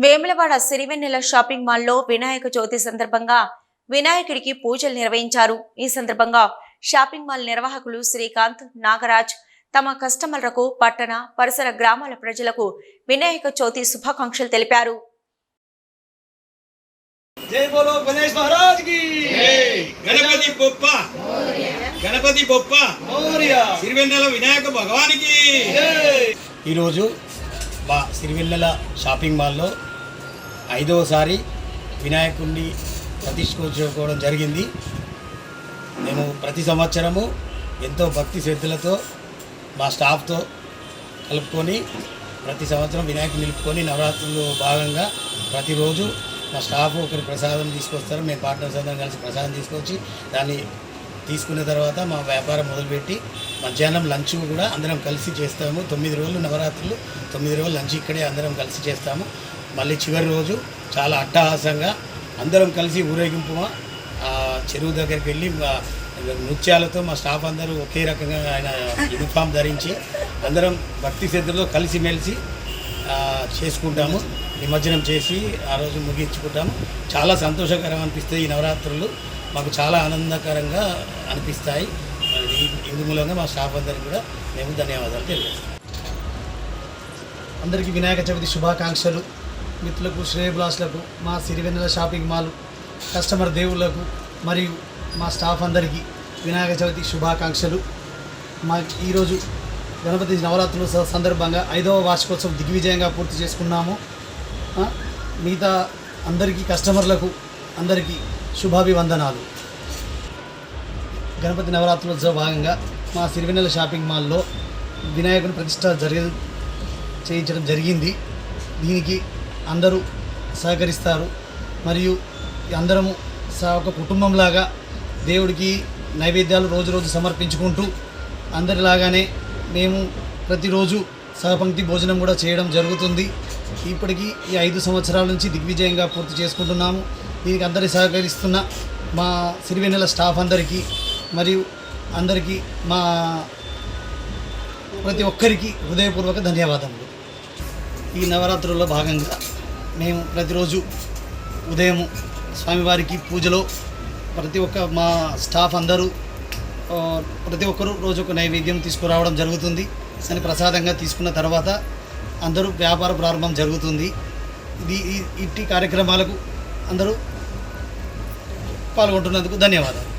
Vemulawada Sirivennela shopping మాల్లో వినాయక చవితి సందర్భంగా వినాయకుడికి పూజలు నిర్వహించారు. ఈ సందర్భంగా షాపింగ్ మాల్ నిర్వాహకులు శ్రీకాంత్ నాగరాజ్ తమ కస్టమర్లకు పట్టణ పరిసర గ్రామాల ప్రజలకు వినాయక చవితి శుభాకాంక్షలు తెలిపారు. జై బోలో గణేష్ మహారాజ్కి గణపతి బొప్ప. గణపతి బొప్ప. మౌర్య. సిరివెన్నెల వినాయక భగవానికి. జై. ఈరోజు మా సిరివెల్లెల షాపింగ్ మాల్లో ఐదవసారి వినాయకుడిని ప్రతిష్ఠించుకోవడం జరిగింది. మేము ప్రతి సంవత్సరము ఎంతో భక్తి శ్రద్ధలతో మా స్టాఫ్తో కలుపుకొని ప్రతి సంవత్సరం వినాయకుడు నిలుపుకొని నవరాత్రులు భాగంగా ప్రతిరోజు మా స్టాఫ్ ఒకరి ప్రసాదం తీసుకొస్తారు. మేము పార్ట్నర్స్ అందరం కలిసి ప్రసాదం తీసుకొచ్చి దాన్ని తీసుకున్న తర్వాత మా వ్యాపారం మొదలుపెట్టి మధ్యాహ్నం లంచ్ కూడా అందరం కలిసి చేస్తాము. తొమ్మిది రోజులు నవరాత్రులు తొమ్మిది రోజులు లంచ్ ఇక్కడే అందరం కలిసి చేస్తాము. మళ్ళీ చివరి రోజు చాలా అట్టహాసంగా అందరం కలిసి ఊరేగింపుగా చెరువు దగ్గరికి వెళ్ళి నృత్యాలతో మా స్టాఫ్ అందరూ ఒకే రకంగా ఆయన యూనిఫామ్ ధరించి అందరం భక్తి శ్రద్ధలో కలిసిమెలిసి చేసుకుంటాము నిమజ్జనం చేసి ఆ రోజు ముగించుకుంటాము. చాలా సంతోషకరం అనిపిస్తుంది ఈ నవరాత్రులు. మాకు చాలా ఆనందకరంగా అనిపిస్తాయి. ఇందు మూలంగా మా స్టాఫ్ అందరికీ కూడా మేము ధన్యవాదాలు తెలియజేస్తాం. అందరికీ వినాయక చవితి శుభాకాంక్షలు. మిత్రులకు శ్రేయబ్లాస్లకు మా సిరివెన్నెల షాపింగ్ మాల్ కస్టమర్ దేవుళ్ళకు మరియు మా స్టాఫ్ అందరికీ వినాయక చవితి శుభాకాంక్షలు. మా ఈరోజు గణపతి నవరాత్రుల సందర్భంగా ఐదవ వార్షికోత్సవం దిగ్విజయంగా పూర్తి చేసుకున్నాము. మిగతా అందరికీ కస్టమర్లకు అందరికీ శుభాభివందనాలు. గణపతి నవరాత్రుల భాగంగా మా సిరివెన్నెల షాపింగ్ మాల్లో వినాయకుని ప్రతిష్ట జరిగి చేయించడం జరిగింది. దీనికి అందరూ సహకరిస్తారు. మరియు అందరము స- ఒక కుటుంబంలాగా దేవుడికి నైవేద్యాలు రోజు రోజు సమర్పించుకుంటూ అందరిలాగానే మేము ప్రతిరోజు సహపంక్తి భోజనం కూడా చేయడం జరుగుతుంది. ఇప్పటికీ ఈ ఐదు సంవత్సరాల నుంచి దిగ్విజయంగా పూర్తి చేసుకుంటున్నాము. దీనికి అందరి సహకరిస్తున్న మా సిరివెన్నెల స్టాఫ్ అందరికీ మరియు అందరికీ మా ప్రతి ఒక్కరికి హృదయపూర్వక ధన్యవాదములు. ఈ నవరాత్రుల్లో భాగంగా మేము ప్రతిరోజు ఉదయం స్వామివారికి పూజలో ప్రతి ఒక్క మా స్టాఫ్ అందరూ ప్రతి ఒక్కరూ రోజు ఒక నైవేద్యం తీసుకురావడం జరుగుతుంది. అని ప్రసాదంగా తీసుకున్న తర్వాత అందరూ వ్యాపార ప్రారంభం జరుగుతుంది. ఇది ఇట్టి కార్యక్రమాలకు అందరూ పాల్గొంటున్నందుకు ధన్యవాదాలు.